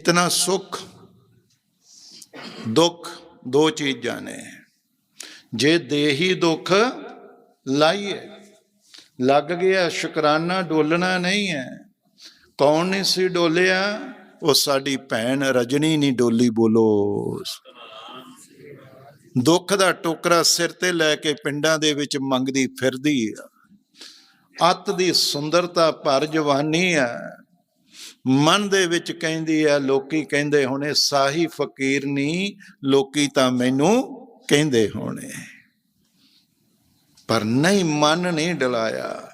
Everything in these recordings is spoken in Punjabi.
ਇਤਨਾ ਸੁਖ, ਦੁੱਖ ਦੋ ਚੀਜ਼ਾਂ ਨੇ। ਜੇ ਦੇਹੀ ਦੁੱਖ ਲਾਈਏ, ਲੱਗ ਗਿਆ ਸ਼ੁਕਰਾਨਾ ਡੋਲਣਾ ਨਹੀਂ ਹੈ। ਕੌਣ ਨਹੀਂ ਸੀ ਡੋਲਿਆ, ਉਹ ਸਾਡੀ ਭੈਣ ਰਜਨੀ ਨਹੀਂ ਡੋਲੀ ਬੋਲੋ। ਦੁੱਖ ਦਾ ਟੋਕਰਾ ਸਿਰ ਤੇ ਲੈ ਕੇ ਪਿੰਡਾਂ ਦੇ ਵਿੱਚ ਮੰਗਦੀ ਫਿਰਦੀ ਆ। ਅੱਤ ਦੀ ਸੁੰਦਰਤਾ ਭਰ ਜਵਾਨੀ ਆ। ਮਨ ਦੇ ਵਿੱਚ ਕਹਿੰਦੀ ਆ, ਲੋਕੀ ਕਹਿੰਦੇ ਹੋਣੇ, ਸਾਹੀ ਫਕੀਰ ਨਹੀਂ ਲੋਕੀ ਤਾਂ ਮੈਨੂੰ ਕਹਿੰਦੇ ਹੋਣੇ। ਪਰ ਨਹੀਂ ਮਨ ਨਹੀਂ ਡਲਾਇਆ।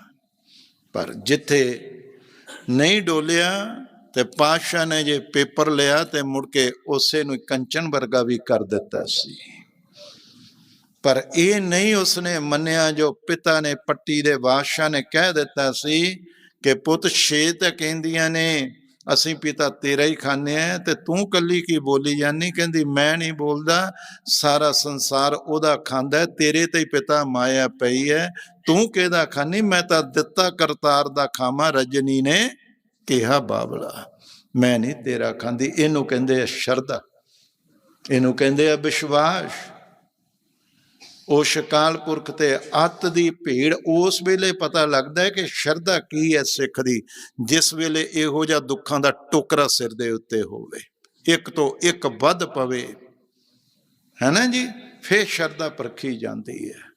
ਪਰ ਜਿੱਥੇ ਨਹੀਂ ਡੋਲਿਆ ਤੇ ਪਾਸ਼ਾ ਨੇ ਜੇ ਪੇਪਰ ਲਿਆ ਤੇ ਮੁੜ ਕੇ ਉਸੇ ਨੂੰ ਕੰਚਨ ਵਰਗਾ ਵੀ ਕਰ ਦਿੱਤਾ ਸੀ। ਪਰ ਇਹ ਨਹੀਂ ਉਸਨੇ ਮੰਨਿਆ ਜੋ ਪਿਤਾ ਨੇ ਪੱਟੀ ਦੇ ਬਾਦਸ਼ਾਹ ਨੇ ਕਹਿ ਦਿੱਤਾ ਸੀ ਕਿ ਪੁੱਤ ਛੇ ਤਾਂ ਕਹਿੰਦੀਆਂ ਨੇ, ਅਸੀਂ ਪਿਤਾ ਤੇਰਾ ਹੀ ਖਾਂਦੇ ਆ, ਤੇ ਤੂੰ ਕੱਲੀ ਕੀ ਬੋਲੀ ਜਾਨੀ? ਕਹਿੰਦੀ, ਮੈਂ ਨਹੀਂ ਬੋਲਦਾ, ਸਾਰਾ ਸੰਸਾਰ ਉਹਦਾ ਖਾਂਦਾ ਤੇਰੇ ਤੇ ਹੀ ਪਿਤਾ ਮਾਇਆ ਪਈ ਹੈ। ਤੂੰ ਕਿਹਦਾ ਖਾਨੀ? ਮੈਂ ਤਾਂ ਦਿੱਤਾ ਕਰਤਾਰ ਦਾ ਖਾਵਾਂ ਰਜਨੀ ਨੇ ਕਿਹਾ, ਬਾਬਲਾ, ਮੈਂ ਨਹੀਂ ਤੇਰਾ ਖਾਂਦੀ। ਇਹਨੂੰ ਕਹਿੰਦੇ ਆ ਸ਼ਰਧਾ, ਇਹਨੂੰ ਕਹਿੰਦੇ ਆ ਵਿਸ਼ਵਾਸ। ਉਹ ਸ਼ਕਾਲ ਪੁਰਖ ਤੇ ਅੱਤ ਦੀ ਭੀੜ, ਉਸ ਵੇਲੇ ਪਤਾ ਲੱਗਦਾ ਹੈ ਕਿ ਸ਼ਰਧਾ ਕੀ ਹੈ ਸਿੱਖ ਦੀ, ਜਿਸ ਵੇਲੇ ਇਹੋ ਜਿਹਾ ਦੁੱਖਾਂ ਦਾ ਟੋਕਰਾ ਸਿਰ ਦੇ ਉੱਤੇ ਹੋਵੇ। ਇੱਕ ਤੋਂ ਇੱਕ ਵੱਧ ਪਵੇ। ਹੈ ਨਾ ਜੀ? ਫੇਰ ਸ਼ਰਧਾ ਪਰਖੀ ਜਾਂਦੀ ਹੈ।